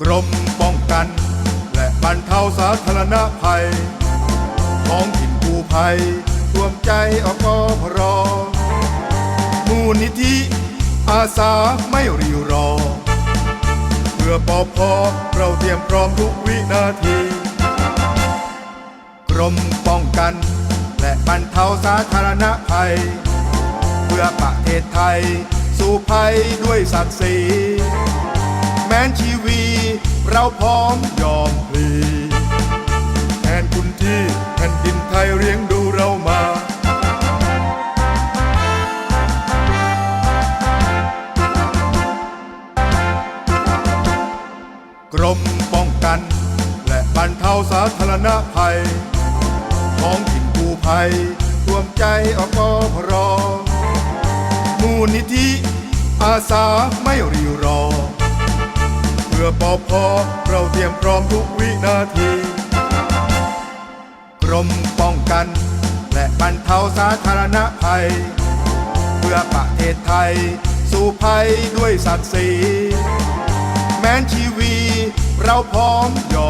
กรมป้องกัน และบรรเทาสาธารณภัยท้องถิ่นผู้ภัยรวมใจอกพรมูลนิธิอาสาไม่รีรอ เพื่อปอพอเราเตรียมพร้อมทุกวินาที กรมป้องกัน และบรรเทาสาธารณภัย เพื่อประเทศไทย สู่ภัยด้วยศักดิ์ศรี แม้นชีวี เราพร้อมยอมพลีแทนคุณที่แผ่นดินไทยเลี้ยงดูเรามากรมป้องกัน และบรรเทาสาธารณภัยท้องถิ่นผู้ภัยรวมใจอกพรมูลนิธิอาสาไม่รีรอ พื่อปอพอเราเตรียมพร้อมทุกวินาที กรมป้องกัน และบรรเทาสาธารณภัย เพื่อประเทศไทย สู่ภัยด้วยศักดิ์ศรีแม้นชีวี เราพร้อมยอม